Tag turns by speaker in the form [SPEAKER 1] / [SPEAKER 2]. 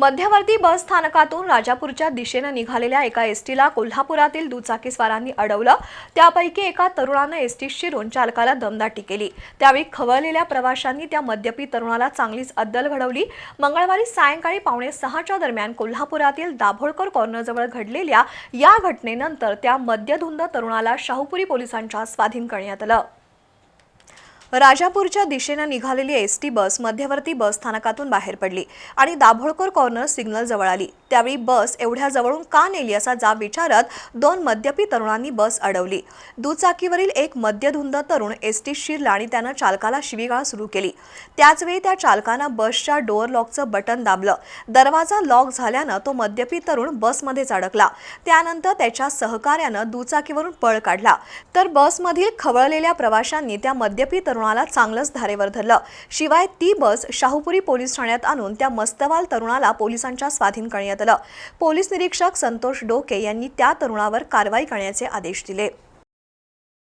[SPEAKER 1] मध्यवर्ती बस स्थानकातून राजापूरच्या दिशेनं निघालेल्या एका एसटीला कोल्हापुरातील दुचाकीस्वारांनी अडवलं. त्यापैकी एका तरुणानं एसटी शिरून चालकाला दमदाटी केली. त्यावेळी खवळलेल्या प्रवाशांनी त्या मद्यपी तरुणाला चांगलीच अद्दल घडवली. मंगळवारी सायंकाळी पावणे सहाच्या दरम्यान कोल्हापुरातील दाभोळकर कॉर्नरजवळ घडलेल्या या घटनेनंतर त्या मद्यधुंद तरुणाला शाहूपुरी पोलिसांच्या स्वाधीन करण्यात आलं. राजापूरच्या दिशेनं निघालेली एस टी बस मध्यवर्ती बस स्थानकातून बाहेर पडली आणि दाभोळकर कॉर्नर सिग्नल जवळ आली. त्यावेळी बस एवढ्या जवळून का नेली असा जाब विचारत दोन मद्यपी तरुणांनी बस अडवली. दुचाकीवरील एक मद्यधुंद तरुण एस टी शिरला आणि त्यानं चालकाला शिवीगाळ सुरू केली. त्याचवेळी त्या चालकानं बसच्या डोअर लॉकचं बटन दाबलं. दरवाजा लॉक झाल्यानं तो मद्यपी तरुण बसमध्येच अडकला. त्यानंतर त्याच्या सहकार्यानं दुचाकीवरून पळ काढला. तर बसमधील खवळलेल्या प्रवाशांनी त्या मद्यपी तरुण तरुणाला चांगलंच धारेवर धरलं. शिवाय ती बस शाहूपुरी पोलीस ठाण्यात आणून त्या मस्तवाल तरुणाला पोलिसांच्या स्वाधीन करण्यात आलं. पोलीस निरीक्षक संतोष डोके यांनी त्या तरुणावर कारवाई करण्याचे आदेश दिले.